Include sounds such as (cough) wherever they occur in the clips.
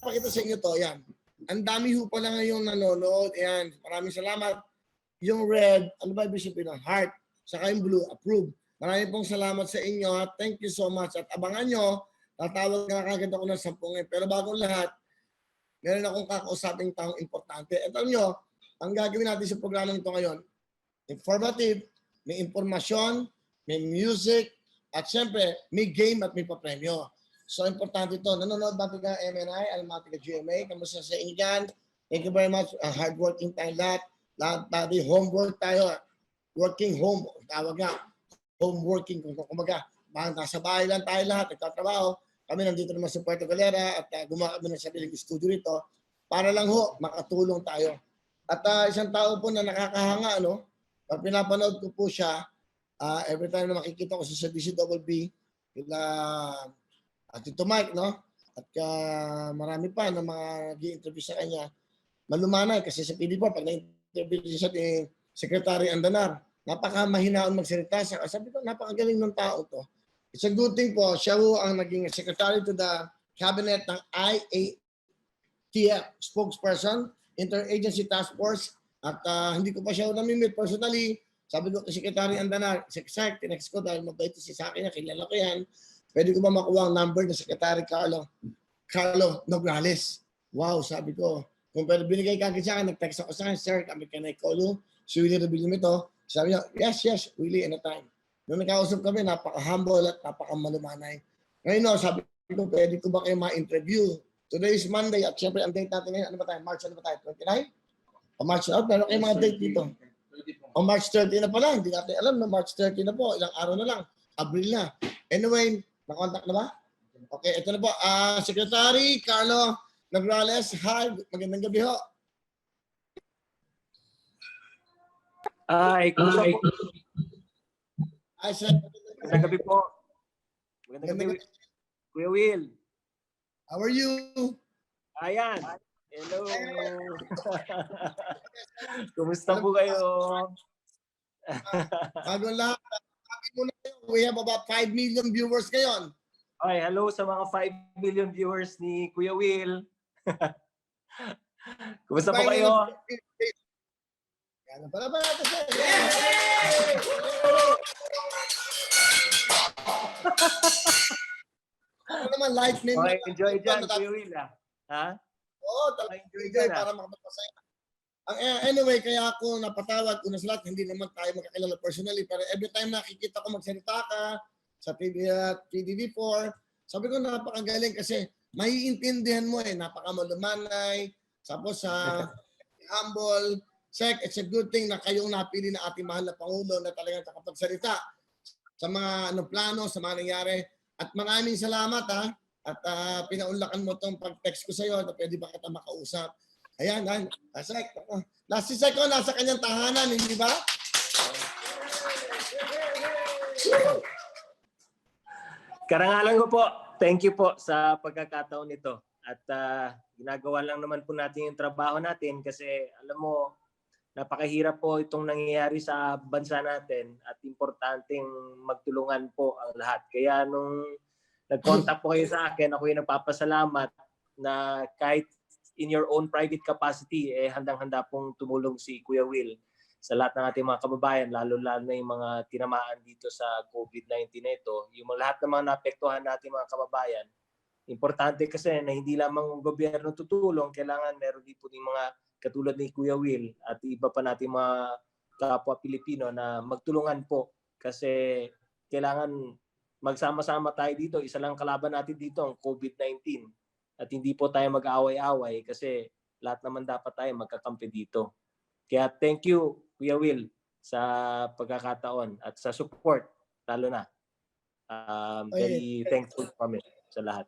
pakita sa inyo to, yan. Ang dami ho pala ngayong nanonood. Ayan, maraming salamat. Yung red, ano ba ibig sabihin ng heart? Saka yung blue, approve. Maraming pong salamat sa inyo. ha. Thank you so much. At abangan nyo, tatawag na kagad ako ng sampung eh. Pero bago lahat, meron akong kakausaping taong importante. Ito nyo, ang gagawin natin sa programa nito ngayon, informative, may impormasyon, may music, at syempre, may game at may papremyo. So, importante ito. Nanonood ba ka MNI, Almatica GMA? Kamusta sa inyo? Thank you very much. Uh, hardworking tayo lahat. Lahat tayo, homework tayo. Working home, tawag nga. Home working, kung kumbaga. Bakit nasa bahay lang tayo lahat, nagtatrabaho. Kami nandito naman sa Puerto Galera at uh, gumawa kami ng sariling studio rito para lang ho, makatulong tayo. At uh, isang tao po na nakakahanga, ano, pag pinapanood ko po siya, uh, every time na makikita ko sa DCWB, kila at Tito Mike, no? At uh, marami pa na mga nag-interview sa kanya. Malumanay kasi sa PD po, pag na-interview siya ni Secretary Andanar, napaka-mahinaon magsalita siya. Sabi ko, napakagaling ng tao to. It's a good thing po, siya ho ang naging secretary to the cabinet ng IATF spokesperson, Interagency Task Force. At uh, hindi ko pa siya namimit personally. Sabi ko kay Secretary Andanar, Sek, tinext ko dahil mabait si sa akin, kilala ko yan. Pwede ko ba makuha ang number ng Secretary Carlo Carlo Nograles? Wow, sabi ko. Kung pwede binigay ka sa akin, nag-text ako sa akin, Sir, kami can I call you? Si Willie Rebellion ito. Sabi niya, yes, yes, Willie, anytime. Nung nakausap kami, napaka-humble at napaka-malumanay. Ngayon, no, sabi ko, pwede ko ba kayo ma-interview? Today is Monday at syempre ang date natin ngayon, ano ba tayo? March ano ba tayo? 29? O March, oh, meron kayong mga date dito. O March 30 na pala, hindi natin alam na March 30 na po, ilang araw na lang. Abril na. Anyway, na-contact na ba? Okay, ito na po. Ah, Secretary Carlo Nograles, hi, magandang gabi ho. Ay, kumusta po? Hi, sir. Magandang gabi po. Magandang Magandang gabi, Kuya Will. How are you? Ayan. Hello. (laughs) kumusta po kayo? Bago lahat, we have about 5 million viewers ngayon. Ay, hello sa mga 5 million viewers ni Kuya Will. (laughs) kumusta po kayo? Yan pala ba natin, sir? Ano naman, life name. Okay, enjoy dyan, Kuya Will. Ah. Ha? Oo, talaga enjoy enjoy ah. para makapagpasaya. Eh, anyway, kaya ako napatawag una sa lahat, hindi naman tayo magkakilala personally, pero every time nakikita ko magsalita ka sa TV, uh, TVV4, sabi ko napakagaling kasi maiintindihan mo eh, napakamalumanay, tapos sa (laughs) humble, Sek, it's a good thing na kayong napili na ating mahal na Pangulo na talagang nakapagsalita sa mga ano, plano, sa mga nangyari. At maraming salamat ha. At ah, pinaunlakan mo tong pag-text ko sa iyo na pwede ba kita makausap. Ayan, ayan. Sek, ako. Nasi Sek ko, nasa kanyang tahanan, hindi ba? Karangalan ko po. Thank you po sa pagkakataon nito. At ah, ginagawa lang naman po natin yung trabaho natin kasi alam mo, napakahirap po itong nangyayari sa bansa natin at importanteng magtulungan po ang lahat. Kaya nung nag-contact po kayo sa akin, ako yung nagpapasalamat na kahit in your own private capacity, eh handang-handa pong tumulong si Kuya Will sa lahat ng ating mga kababayan, lalo-lalo na yung mga tinamaan dito sa COVID-19 na ito, yung lahat ng mga naapektuhan nating mga kababayan, importante kasi na hindi lamang ang gobyerno tutulong, kailangan meron din po yung mga katulad ni Kuya Will at iba pa nating mga kapwa Pilipino na magtulungan po. Kasi kailangan magsama-sama tayo dito. Isa lang kalaban natin dito ang COVID-19 at hindi po tayo mag-away-away kasi lahat naman dapat tayo magkakampi dito. Kaya thank you, Kuya Will, sa pagkakataon at sa support, lalo na. Um, very thankful kami sa lahat.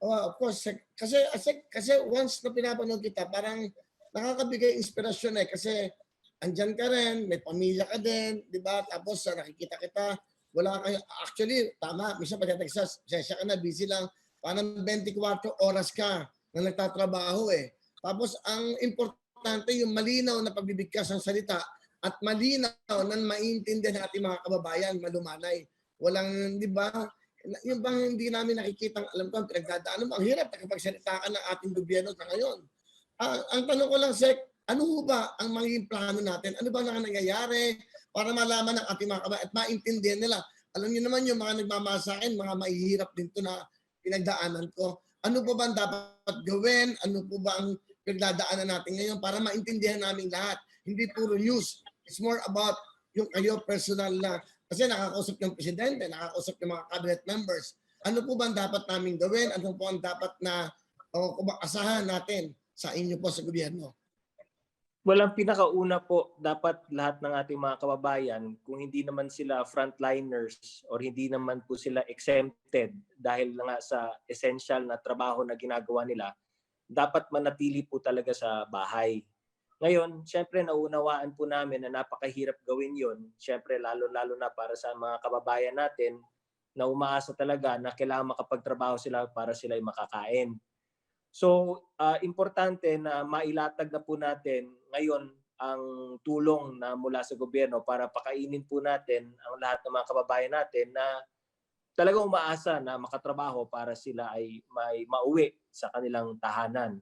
Oh, of course, kasi, kasi, kasi once na pinapanood kita, parang nakakabigay inspirasyon eh. Kasi andyan ka rin, may pamilya ka din, di ba? Tapos sa nakikita kita, wala kayo, actually, tama, minsan pagka-Texas, sesya ka na, busy lang, parang 24 oras ka na nagtatrabaho eh. Tapos ang importante yung malinaw na pagbibigkas ng salita at malinaw na maintindihan ng ating mga kababayan, malumanay. Walang, di ba, yung bang hindi namin nakikita, alam ko, ang mo, ang hirap nakapagsalita ka ng ating gobyerno sa ngayon. Ah, ang tanong ko lang, Sek, ano ba ang magiging plano natin? Ano ba na nangyayari para malaman ng ating mga kabayan at maintindihan nila? Alam niyo naman yung mga nagmamasa sa akin, mga mahihirap din to na pinagdaanan ko. Ano po ba ang dapat gawin? Ano po ba ang pinagdadaanan natin ngayon para maintindihan namin lahat? Hindi puro news. It's more about yung kayo personal na kasi nakakausap ng presidente, nakakausap ng mga cabinet members. Ano po ba ang dapat namin gawin? Ano po ang dapat na o asahan natin sa inyo po sa gobyerno? Walang pinakauna po, dapat lahat ng ating mga kababayan, kung hindi naman sila frontliners or hindi naman po sila exempted dahil nga sa essential na trabaho na ginagawa nila, dapat manatili po talaga sa bahay. Ngayon, syempre naunawaan po namin na napakahirap gawin yon. Syempre lalo-lalo na para sa mga kababayan natin na umaasa talaga na kailangan makapagtrabaho sila para sila ay makakain. So, ah, importante na mailatag na po natin ngayon ang tulong na mula sa gobyerno para pakainin po natin ang lahat ng mga kababayan natin na talagang umaasa na makatrabaho para sila ay may mauwi sa kanilang tahanan.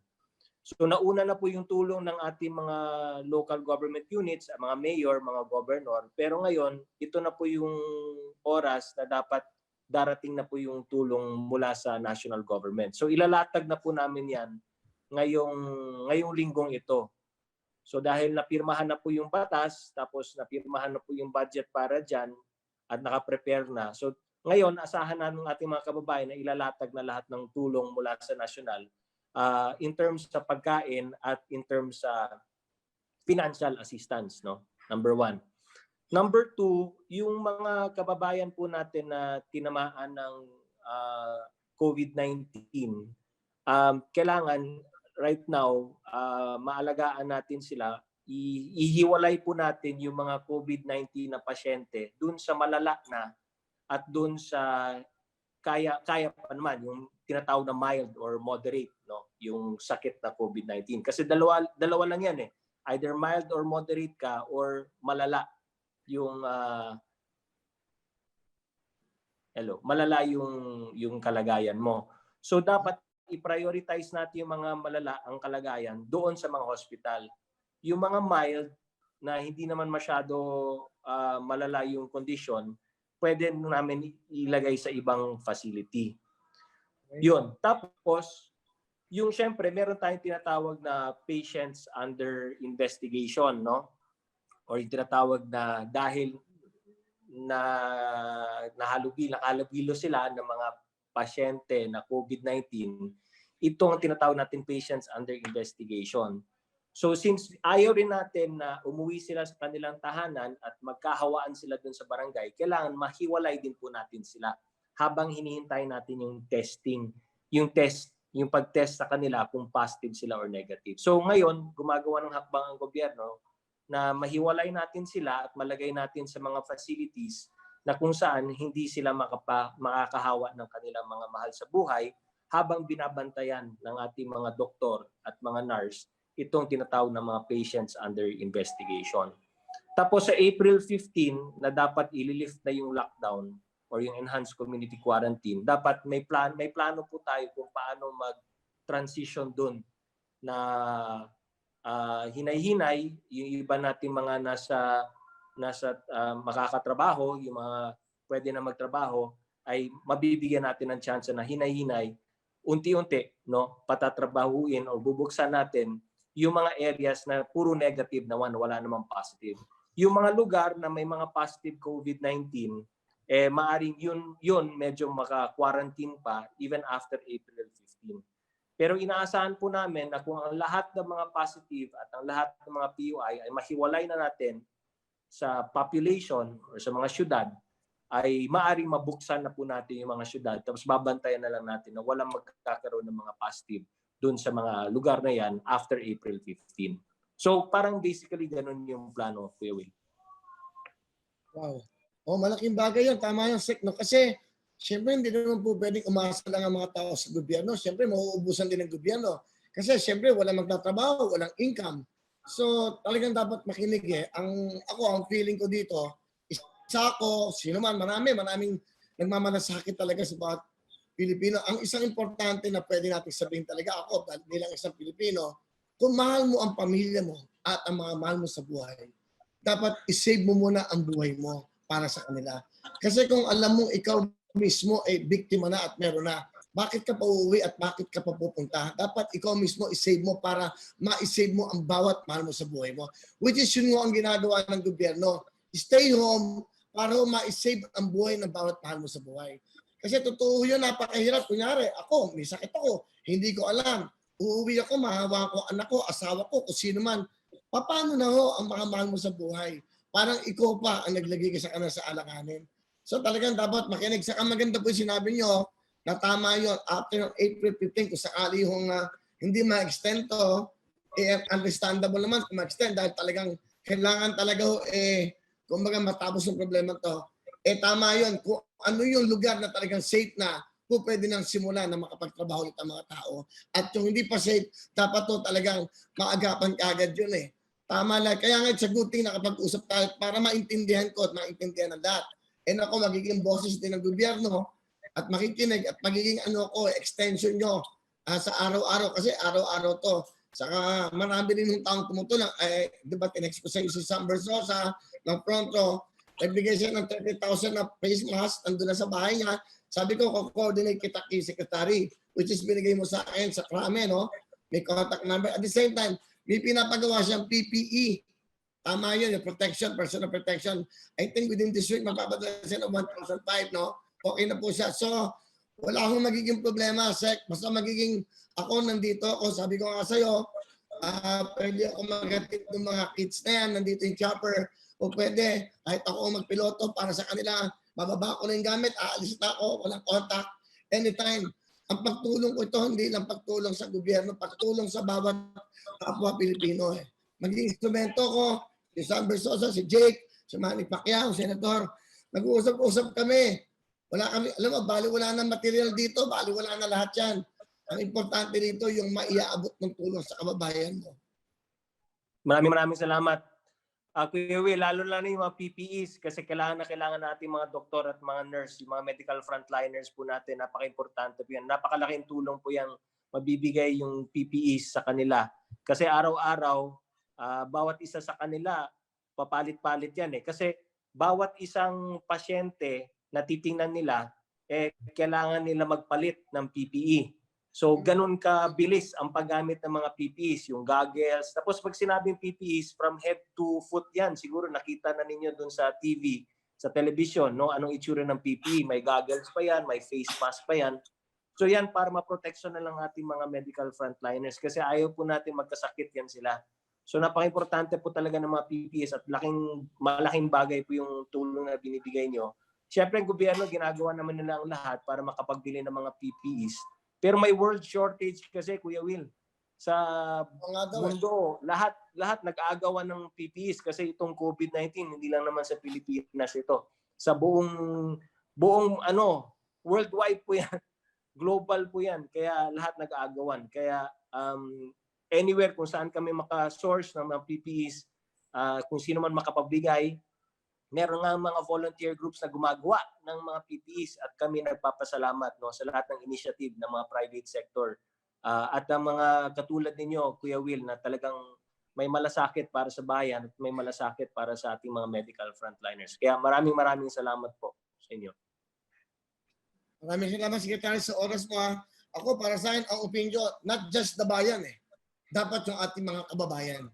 So nauna na po yung tulong ng ating mga local government units, mga mayor, mga governor. Pero ngayon, ito na po yung oras na dapat darating na po yung tulong mula sa national government. So ilalatag na po namin yan ngayong, ngayong linggong ito. So dahil napirmahan na po yung batas, tapos napirmahan na po yung budget para dyan, at nakaprepare na. So ngayon, asahan na ng ating mga kababayan na ilalatag na lahat ng tulong mula sa national uh, in terms sa pagkain at in terms sa financial assistance. no Number one. Number two, yung mga kababayan po natin na tinamaan ng ah, COVID-19, um, kailangan right now, ah, maalagaan natin sila. I- ihiwalay po natin yung mga COVID-19 na pasyente dun sa malala na at dun sa kaya kaya pa naman yung tinatawag na mild or moderate no? Yung sakit na COVID-19 kasi dalawa dalawa lang yan eh. Either mild or moderate ka or malala yung ah, hello malala yung yung kalagayan mo. So dapat i-prioritize natin yung mga malala ang kalagayan doon sa mga hospital. Yung mga mild na hindi naman masyado ah, malala yung condition pwede namin ilagay sa ibang facility. Yun. Tapos yung syempre meron tayong tinatawag na patients under investigation no or yung tinatawag na dahil na nahalugil, nakalugilo sila ng mga pasyente na COVID-19, ito ang tinatawag natin patients under investigation. So since ayaw rin natin na umuwi sila sa kanilang tahanan at magkahawaan sila dun sa barangay, kailangan mahiwalay din po natin sila habang hinihintay natin yung testing, yung test, yung pag-test sa kanila kung positive sila or negative. So ngayon, gumagawa ng hakbang ang gobyerno na mahiwalay natin sila at malagay natin sa mga facilities na kung saan hindi sila makapa, makakahawa ng kanilang mga mahal sa buhay habang binabantayan ng ating mga doktor at mga nurse itong tinatawag na mga patients under investigation. Tapos sa April 15 na dapat ililift na yung lockdown or yung enhanced community quarantine, dapat may plan may plano po tayo kung paano mag-transition doon na ah, hinay-hinay yung iba nating mga nasa nasa ah, makakatrabaho, yung mga pwede na magtrabaho ay mabibigyan natin ng chance na hinay-hinay unti-unti no patatrabahuin o bubuksan natin yung mga areas na puro negative naman wala namang positive. Yung mga lugar na may mga positive COVID-19 eh maaring yun yun medyo maka-quarantine pa even after April 15. Pero inaasahan po namin na kung ang lahat ng mga positive at ang lahat ng mga PUI ay mahiwalay na natin sa population or sa mga syudad, ay maaring mabuksan na po natin yung mga syudad tapos babantayan na lang natin na walang magkakaroon ng mga positive doon sa mga lugar na yan after April 15. So parang basically ganun yung plano, Kuya Will. Wow. Oh, malaking bagay yun. Tama yung Sek, no? Kasi, syempre, hindi naman po pwedeng umasa lang ang mga tao sa gobyerno. Syempre, mauubusan din ng gobyerno. Kasi, syempre, walang magtatrabaho, walang income. So, talagang dapat makinig eh. Ang, ako, ang feeling ko dito, isa ako, sino man, marami, maraming nagmamalasakit talaga sa bawat Pilipino. Ang isang importante na pwede natin sabihin talaga ako dahil bilang isang Pilipino, kung mahal mo ang pamilya mo at ang mga mahal mo sa buhay, dapat isave mo muna ang buhay mo para sa kanila. Kasi kung alam mong ikaw mismo ay biktima na at meron na, bakit ka pa uuwi at bakit ka pa pupunta? Dapat ikaw mismo isave mo para ma-save mo ang bawat mahal mo sa buhay mo. Which is yun nga ang ginagawa ng gobyerno. Stay home para ma-save ang buhay ng bawat mahal mo sa buhay. Kasi totoo yun, napakahirap. Kunyari, ako, may sakit ako, hindi ko alam. Uuwi ako, mahawa ko anak ko, asawa ko, kung sino man. Paano na ho ang mga mahal mo sa buhay? Parang ikaw pa ang naglagay ka sa kanila sa alanganin. So talagang dapat makinig. Saka maganda po sinabi nyo na tama yun. After ng April 15, kung sakali yung uh, hindi ma-extend to, eh, understandable naman kung ma-extend dahil talagang kailangan talaga ho, eh, kumbaga matapos yung problema to. Eh tama yun. Kung ano yung lugar na talagang safe na, po pwede nang simula na makapagtrabaho ulit ang mga tao. At yung hindi pa safe, dapat to talagang maagapan kaagad yun eh. Tama lang. Kaya nga sa good thing nakapag-usap tayo para maintindihan ko at maintindihan ng lahat. And ako magiging boses din ng gobyerno at makikinig at magiging ano ko, extension nyo ah, sa araw-araw kasi araw-araw to. Saka marami rin yung taong tumutulong. Eh, di ba, tinext ko sa si Sam Bersosa ng Pronto, nagbigay siya ng 30,000 na face mask, nandun na sa bahay niya. Sabi ko, ko-coordinate kita kay Secretary, which is binigay mo sa akin sa krame, no? May contact number. At the same time, may pinapagawa siyang PPE. Tama yun, yung protection, personal protection. I think within this week, magpapadala siya ng 1,005, no? Okay na po siya. So, wala akong magiging problema, Sek. Basta magiging ako nandito ako. Sabi ko nga sa'yo, ah pwede ako magatid ng mga kids na yan. Nandito yung chopper. O pwede, kahit ako magpiloto para sa kanila, bababa ko na yung gamit, aalis na ako, walang contact, anytime. Ang pagtulong ko ito, hindi lang pagtulong sa gobyerno, pagtulong sa bawat kapwa Pilipino. Eh. Maging instrumento ko, si Sam Bersosa, si Jake, si Manny Pacquiao, Senator, nag-uusap-usap kami. Wala kami, alam mo, bali wala na material dito, bali wala na lahat yan. Ang importante dito, yung maiaabot ng tulong sa kababayan mo. Maraming maraming salamat. Uh, Kuya Will, lalo na yung mga PPEs kasi kailangan na kailangan natin mga doktor at mga nurse, yung mga medical frontliners po natin, napaka-importante po yan. Napakalaking tulong po yung mabibigay yung PPEs sa kanila. Kasi araw-araw, ah, bawat isa sa kanila, papalit-palit yan eh. Kasi bawat isang pasyente na titingnan nila, eh, kailangan nila magpalit ng PPE. So, ganun kabilis ang paggamit ng mga PPEs, yung goggles. Tapos pag sinabing PPEs, from head to foot yan. Siguro nakita na ninyo dun sa TV, sa television, no? Anong itsura ng PPE? May goggles pa yan, may face mask pa yan. So yan para ma-protection na lang ating mga medical frontliners kasi ayaw po natin magkasakit yan sila. So napaka-importante po talaga ng mga PPEs at laking, malaking bagay po yung tulong na binibigay nyo. Siyempre, ang gobyerno, ginagawa naman nila ang lahat para makapagbili ng mga PPEs. Pero may world shortage kasi, Kuya Will. Sa eh. mundo, lahat lahat nag-aagawan ng PPEs kasi itong COVID-19 hindi lang naman sa Pilipinas ito. Sa buong buong ano, worldwide po 'yan. (laughs) Global po 'yan. Kaya lahat nag-aagawan. Kaya um, anywhere kung saan kami maka-source ng mga PPEs, ah, kung sino man makapabigay, meron nga mga volunteer groups na gumagawa ng mga PPEs at kami nagpapasalamat no sa lahat ng initiative ng mga private sector Ah, at ang mga katulad ninyo Kuya Will na talagang may malasakit para sa bayan at may malasakit para sa ating mga medical frontliners. Kaya maraming maraming salamat po sa inyo. Maraming salamat, Secretary, sa oras mo. Ako, para sa akin, ang opinion, not just the bayan eh. Dapat yung ating mga kababayan.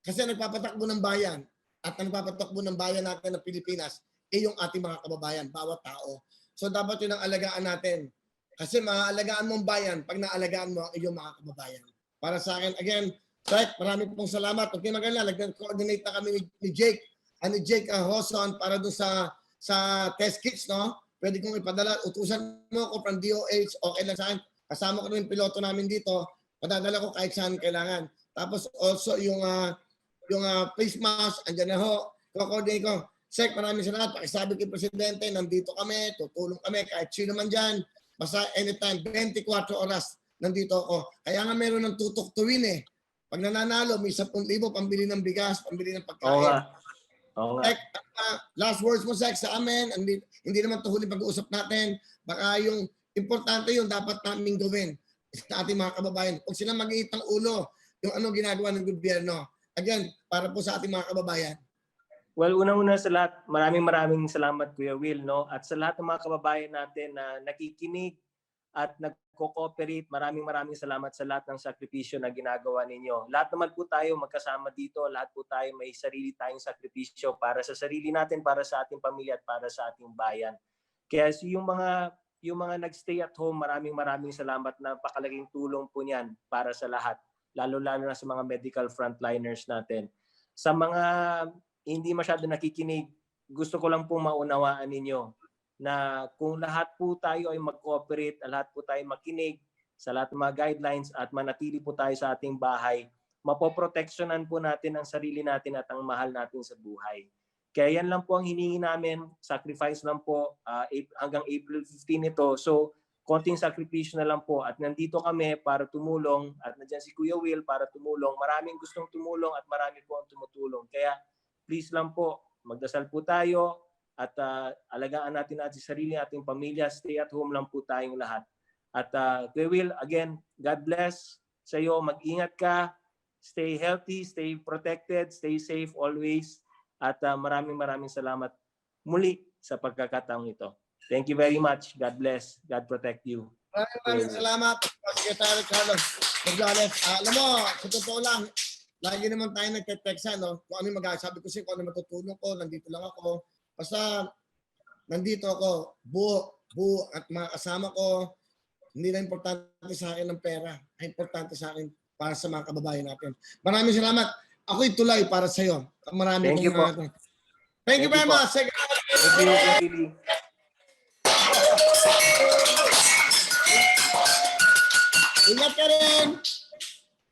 Kasi nagpapatakbo ng bayan at ang nagpapatakbo ng bayan natin ng Pilipinas eh yung ating mga kababayan, bawat tao. So dapat yun ang alagaan natin. Kasi maaalagaan mo ang bayan pag naalagaan mo ang iyong mga kababayan. Para sa akin, again, Sek, marami pong salamat. Kayo mag-alala, nag-coordinate na kami ni, Jake, ni Jake uh, Hoson para doon sa sa test kits, no? Pwede kong ipadala. Utusan mo ako from DOH, okay lang sa akin. Kasama ko rin yung piloto namin dito. Padadala ko kahit saan kailangan. Tapos also yung ah, yung ah, face mask, andyan na ho. Ko-coordinate ko. Sek, maraming salamat. Pakisabi kay Presidente, nandito kami, tutulong kami kahit sino man dyan. Basta anytime, 24 oras nandito ako. Kaya nga meron ng tutok tuwin eh. Pag nananalo, may 10,000 pambili ng bigas, pambili ng Oo pagkain. nga. Oo nga. Sek, ah, last words mo, Sek, sa amin. Hindi, hindi naman ito huli pag-uusap natin. Baka yung importante yung dapat namin gawin sa ating mga kababayan. Huwag silang mag-iit ng ulo yung ano ginagawa ng gobyerno. Again, para po sa ating mga kababayan. Well, unang-una sa lahat, maraming maraming salamat Kuya Will, no? At sa lahat ng mga kababayan natin na nakikinig at nagko-cooperate, maraming maraming salamat sa lahat ng sakripisyo na ginagawa ninyo. Lahat naman po tayo magkasama dito, lahat po tayo may sarili tayong sakripisyo para sa sarili natin, para sa ating pamilya at para sa ating bayan. Kaya so yung mga yung mga nagstay at home, maraming maraming salamat. Napakalaking tulong po niyan para sa lahat, lalo-lalo na sa mga medical frontliners natin. Sa mga hindi masyado nakikinig, gusto ko lang po maunawaan ninyo na kung lahat po tayo ay mag-cooperate, lahat po tayo makinig sa lahat ng mga guidelines at manatili po tayo sa ating bahay, mapoproteksyonan po natin ang sarili natin at ang mahal natin sa buhay. Kaya yan lang po ang hiningi namin, sacrifice lang po Ap- hanggang April 15 ito. So, konting sakripisyo na lang po at nandito kami para tumulong at nandiyan si Kuya Will para tumulong. Maraming gustong tumulong at marami po ang tumutulong. Kaya please lang po, magdasal po tayo at ah, alagaan natin natin sarili, ating pamilya, stay at home lang po tayong lahat. At uh, Kuya Will, again, God bless sa iyo. Mag-ingat ka, stay healthy, stay protected, stay safe always. At ah, maraming maraming salamat muli sa pagkakataong ito. Thank you very much. God bless. God protect you. Maraming maraming salamat, Secretary Carlos Gonzales. Ah, alam mo, sa totoo lang, lagi naman tayo nagte-text, no? Kung ano yung mag Sabi ko siya, kung ano matutulong ko, nandito lang ako. Basta, nandito ako, buo, buo, at mga kasama ko, hindi na importante sa akin ng pera. Ang importante sa akin para sa mga kababayan natin. Maraming salamat. Ako'y tulay para sa iyo. Marami Thank you po. Thank, Thank you very po. much. Thank you, Billy. Ingat ka rin.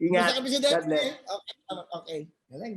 Ingat. Dede. God bless. Okay, okay. Galing.